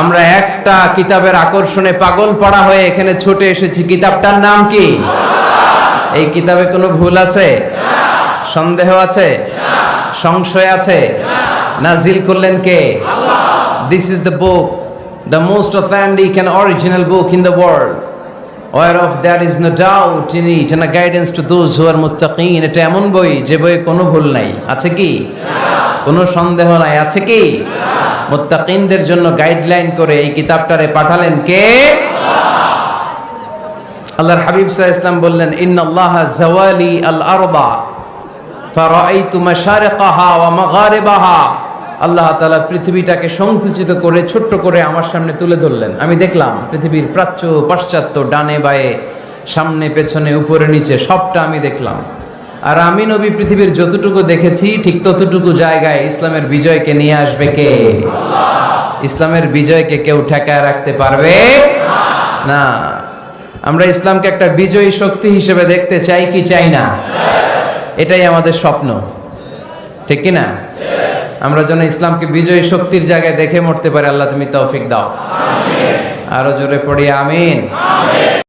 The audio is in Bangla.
আমরা একটা কিতাবের আকর্ষণে পাগল পড়া হয়ে এখানে ছুটে এসেছি। কিতাবটার নাম কি? এই কিতাবে কোনো ভুল আছে? সন্দেহ আছে? সংশয় আছে? নাজিল করলেন কে? This is the book the most authentic and original book in the world whereof of is is in it and a guidance to those who are muttaqin এটা এমন বই যে বইয়ে কোনো ভুল নাই। আছে কি? কোনো সন্দেহ নাই, আছে কি? মুত্তাকিনদের জন্য গাইডলাইন করে এই কিতাবটারে পাঠালেন কে? আল্লাহর হাবিব সাল্লাল্লাহু ইসলাম বললেন, ইন্নাল্লাহা জাওয়ালি আল আরবা ফারাআইতু মাশারিকাহা ওয়া মাগারিবাহা। আল্লাহ তাআলা পৃথিবীটাকে সংকুচিত করে, ছোট্ট করে আমার সামনে তুলে ধরলেন। আমি দেখলাম পৃথিবীর প্রাচ্য পাশ্চাত্য ডানে বায়ে, সামনে, পেছনে, উপরে, নিচে, সবটা আমি দেখলাম। আর আমি নবী পৃথিবীর যতটুকু দেখেছি, ঠিক ততটুকু জায়গায় ইসলামের বিজয়কে নিয়ে আসবে কে? ইসলামের বিজয়কে কেউ ঠেকায় রাখতে পারবে? না। আমরা ইসলামকে একটা বিজয়ী শক্তি হিসেবে দেখতে চাই কি চাই না? এটাই আমাদের স্বপ্ন। ঠিক না? আমরা যেন ইসলামকে বিজয়ী শক্তির জায়গায় দেখে মরতে পারি, আল্লাহ তুমি তৌফিক দাও। আরও জোরে পড়ি, আমিন।